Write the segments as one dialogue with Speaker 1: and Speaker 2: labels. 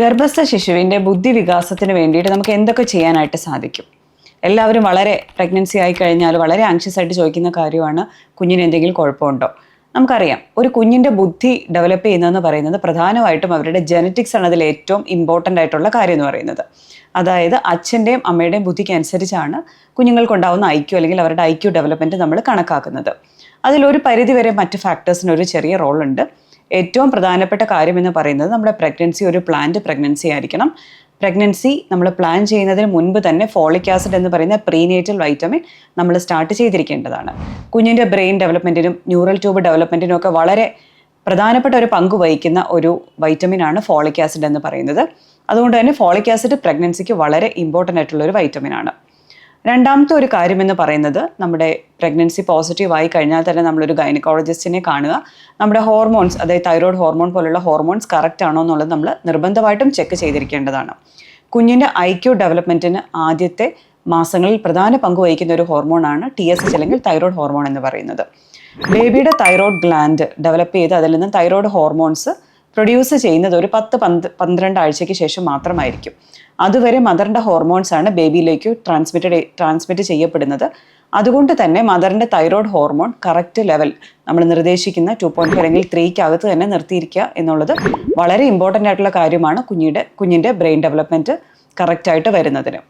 Speaker 1: ഗർഭസ്ഥ ശിശുവിന്റെ ബുദ്ധി വികാസത്തിന് വേണ്ടിയിട്ട് നമുക്ക് എന്തൊക്കെ ചെയ്യാനായിട്ട് സാധിക്കും? എല്ലാവരും വളരെ പ്രഗ്നൻസി ആയി കഴിഞ്ഞാൽ വളരെ ആങ്ഷ്യസ് ആയിട്ട് ചോദിക്കുന്ന കാര്യമാണ് കുഞ്ഞിന് എന്തെങ്കിലും കുഴപ്പമുണ്ടോ? നമുക്കറിയാം ഒരു കുഞ്ഞിന്റെ ബുദ്ധി ഡെവലപ്പ് ചെയ്യുന്നതെന്ന് പറയുന്നത് പ്രധാനമായിട്ടും അവരുടെ ജനറ്റിക്സ് ആണ് അതിൽ ഏറ്റവും ഇമ്പോർട്ടന്റ് ആയിട്ടുള്ള കാര്യം എന്ന് പറയുന്നത്. അതായത് അച്ഛന്റെയും അമ്മയുടെയും ബുദ്ധിക്ക് അനുസരിച്ചാണ് കുഞ്ഞുങ്ങൾക്കുണ്ടാവുന്ന ഐക്യു അല്ലെങ്കിൽ അവരുടെ ഐക്യു ഡെവലപ്മെന്റ് നമ്മൾ കണക്കാക്കുന്നത്. അതിലൊരു പരിധിവരെ മറ്റ് ഫാക്ടേഴ്സിന് ഒരു ചെറിയ റോളുണ്ട് ഏറ്റവും പ്രധാനപ്പെട്ട കാര്യം എന്ന് പറയുന്നത് നമ്മുടെ പ്രഗ്നൻസി ഒരു പ്ലാന്റ് പ്രഗ്നൻസി ആയിരിക്കണം. പ്രഗ്നൻസി നമ്മൾ പ്ലാൻ ചെയ്യുന്നതിന് മുൻപ് തന്നെ ഫോളിക് ആസിഡ് എന്ന് പറയുന്ന പ്രീനേറ്റൽ വൈറ്റമിൻ നമ്മൾ സ്റ്റാർട്ട് ചെയ്തിരിക്കേണ്ടതാണ്. കുഞ്ഞിന്റെ ബ്രെയിൻ ഡെവലപ്മെന്റിനും ന്യൂറൽ ട്യൂബ് ഡെവലപ്മെന്റിനും ഒക്കെ വളരെ പ്രധാനപ്പെട്ട ഒരു പങ്ക് വഹിക്കുന്ന ഒരു വൈറ്റമിൻ ആണ് ഫോളിക് ആസിഡ് എന്ന് പറയുന്നത്. അതുകൊണ്ട് തന്നെ ഫോളിക് ആസിഡ് പ്രഗ്നൻസിക്ക് വളരെ ഇമ്പോർട്ടന്റ് ആയിട്ടുള്ള ഒരു വൈറ്റമിൻ ആണ്. രണ്ടാമത്തെ ഒരു കാര്യം എന്ന് പറയുന്നത് നമ്മുടെ പ്രഗ്നൻസി പോസിറ്റീവ് ആയി കഴിഞ്ഞാൽ തന്നെ നമ്മളൊരു ഗൈനക്കോളജിസ്റ്റിനെ കാണുക. നമ്മുടെ ഹോർമോൺസ് അതായത് തൈറോയ്ഡ് ഹോർമോൺ പോലുള്ള ഹോർമോൺസ് കറക്റ്റ് ആണോ എന്നുള്ളത് നമ്മൾ നിർബന്ധമായിട്ടും ചെക്ക് ചെയ്തിരിക്കേണ്ടതാണ്. കുഞ്ഞിന്റെ ഐ ഐക്യു ഡെവലപ്മെന്റിന് ആദ്യത്തെ മാസങ്ങളിൽ പ്രധാന പങ്ക് വഹിക്കുന്ന ഒരു ഹോർമോണാണ് ടി എസ് എച്ച് അല്ലെങ്കിൽ തൈറോയ്ഡ് ഹോർമോൺ എന്ന് പറയുന്നത്. ബേബിയുടെ തൈറോയ്ഡ് ഗ്ലാൻഡ് ഡെവലപ്പ് ചെയ്ത് അതിൽ നിന്ന് തൈറോയ്ഡ് ഹോർമോൺസ് പ്രൊഡ്യൂസ് ചെയ്യുന്നത് ഒരു പത്ത് പന്ത് പന്ത്രണ്ട് ആഴ്ചയ്ക്ക് ശേഷം മാത്രമായിരിക്കും. അതുവരെ മദറിന്റെ ഹോർമോൺസ് ആണ് ബേബിയിലേക്ക് ട്രാൻസ്മിറ്റഡ് ട്രാൻസ്മിറ്റ് ചെയ്യപ്പെടുന്നത്. അതുകൊണ്ട് തന്നെ മദറിന്റെ തൈറോയ്ഡ് ഹോർമോൺ കറക്റ്റ് ലെവൽ നമ്മൾ നിർദ്ദേശിക്കുന്ന ടു പോയിന്റ് അല്ലെങ്കിൽ ത്രീക്കകത്ത് തന്നെ നിർത്തിയിരിക്കുക എന്നുള്ളത് വളരെ ഇമ്പോർട്ടന്റ് ആയിട്ടുള്ള കാര്യമാണ് കുഞ്ഞിയുടെ കുഞ്ഞിന്റെ ബ്രെയിൻ ഡെവലപ്മെന്റ് കറക്റ്റായിട്ട് വരുന്നതിന്.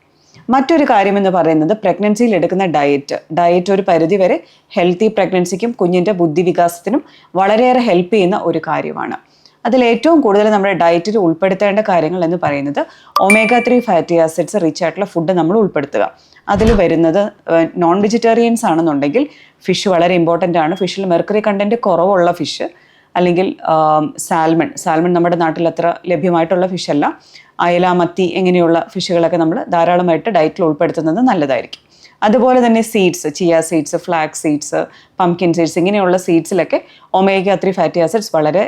Speaker 1: മറ്റൊരു കാര്യം എന്ന് പറയുന്നത് പ്രഗ്നൻസിയിൽ എടുക്കുന്ന ഡയറ്റ് ഡയറ്റ് ഒരു പരിധി വരെ ഹെൽത്തി പ്രഗ്നൻസിക്കും കുഞ്ഞിന്റെ ബുദ്ധിവികാസത്തിനും വളരെയേറെ ഹെൽപ്പ് ചെയ്യുന്ന ഒരു കാര്യമാണ്. അതിൽ ഏറ്റവും കൂടുതൽ നമ്മുടെ ഡയറ്റിൽ ഉൾപ്പെടുത്തേണ്ട കാര്യങ്ങൾ എന്ന് പറയുന്നത് omega three fatty acids rich ആയിട്ടുള്ള ഫുഡ് നമ്മൾ ഉൾപ്പെടുത്തുക. അതിൽ വരുന്നത് നോൺ വെജിറ്റേറിയൻസ് ആണെന്നുണ്ടെങ്കിൽ ഫിഷ് വളരെ ഇമ്പോർട്ടന്റ് ആണ്. ഫിഷിൽ മെർക്കറി കണ്ടന്റ് കുറവുള്ള ഫിഷ് അല്ലെങ്കിൽ സാൽമൺ സാൽമൺ നമ്മുടെ നാട്ടിൽ അത്ര ലഭ്യമായിട്ടുള്ള ഫിഷല്ല അയല മത്തി എങ്ങനെയുള്ള ഫിഷുകളൊക്കെ നമ്മൾ ധാരാളമായിട്ട് ഡയറ്റിൽ ഉൾപ്പെടുത്തുന്നത് നല്ലതായിരിക്കും. അതുപോലെ തന്നെ seeds chia seeds flax seeds pumpkin seeds ഇങ്ങനെയുള്ള സീഡ്സിലൊക്കെ ഒമേഗ ത്രീ ഫാറ്റി ആസിഡ്സ് വളരെ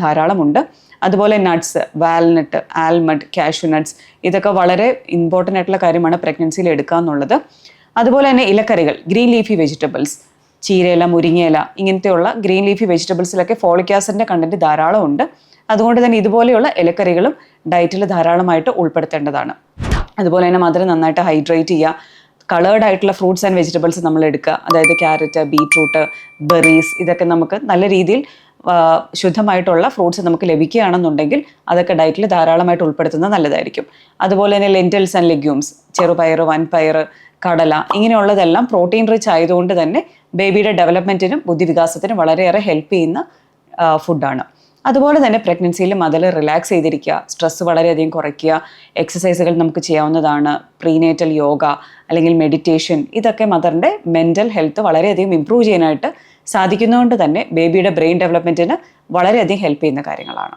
Speaker 1: ധാരാളമുണ്ട്. അതുപോലെ nuts walnut almond cashew nuts ഇതൊക്കെ വളരെ ഇമ്പോർട്ടന്റ് ആയിട്ടുള്ള കാര്യമാണ് പ്രഗ്നൻസിയിൽ എടുക്കുക എന്നുള്ളത്. അതുപോലെ തന്നെ ഇലക്കറികൾ ഗ്രീൻ ലീഫി വെജിറ്റബിൾസ് ചീരയില മുരിങ്ങയില ഇങ്ങനത്തെയുള്ള ഗ്രീൻ ലീഫി വെജിറ്റബിൾസിലൊക്കെ ഫോളിക് ആസിഡിന്റെ കണ്ടന്റ് ധാരാളമുണ്ട്. അതുകൊണ്ട് തന്നെ ഇതുപോലെയുള്ള ഇലക്കറികളും ഡയറ്റിൽ ധാരാളമായിട്ട് ഉൾപ്പെടുത്തേണ്ടതാണ്. അതുപോലെ തന്നെ മധുരം നന്നായിട്ട് ഹൈഡ്രേറ്റ് ചെയ്യുക കളേർഡ് ആയിട്ടുള്ള ഫ്രൂട്ട്സ് ആൻഡ് വെജിറ്റബിൾസ് നമ്മൾ എടുക്കുക. അതായത് ക്യാരറ്റ് ബീട്രൂട്ട് ബെറീസ് ഇതൊക്കെ നമുക്ക് നല്ല രീതിയിൽ ശുദ്ധമായിട്ടുള്ള ഫ്രൂട്ട്സ് നമുക്ക് ലഭിക്കുകയാണെന്നുണ്ടെങ്കിൽ അതൊക്കെ ഡയറ്റിൽ ധാരാളമായിട്ട് ഉൾപ്പെടുത്തുന്നത് നല്ലതായിരിക്കും. അതുപോലെ തന്നെ ലെന്റൽസ് ആൻഡ് ലെഗ്യൂംസ് ചെറുപയർ വൻപയർ കടല ഇങ്ങനെയുള്ളതെല്ലാം പ്രോട്ടീൻ റിച്ച് ആയതുകൊണ്ട് തന്നെ ബേബിയുടെ ഡെവലപ്മെന്റിനും ബുദ്ധിവികാസത്തിനും വളരെയേറെ ഹെൽപ്പ് ചെയ്യുന്ന ഫുഡാണ് അതുപോലെ തന്നെ പ്രഗ്നൻസിയിൽ മതിൽ റിലാക്സ് ചെയ്തിരിക്കുക സ്ട്രെസ് വളരെയധികം കുറയ്ക്കുക എക്സസൈസുകൾ നമുക്ക് ചെയ്യാവുന്നതാണ് പ്രീനേറ്റൽ യോഗ അല്ലെങ്കിൽ മെഡിറ്റേഷൻ ഇതൊക്കെ മദറിന്റെ മെന്റൽ ഹെൽത്ത് വളരെയധികം ഇമ്പ്രൂവ് ചെയ്യാനായിട്ട് സാധിക്കുന്നതുകൊണ്ട് തന്നെ ബേബിയുടെ ബ്രെയിൻ ഡെവലപ്മെന്റിന് വളരെയധികം ഹെൽപ്പ് ചെയ്യുന്ന കാര്യങ്ങളാണ്.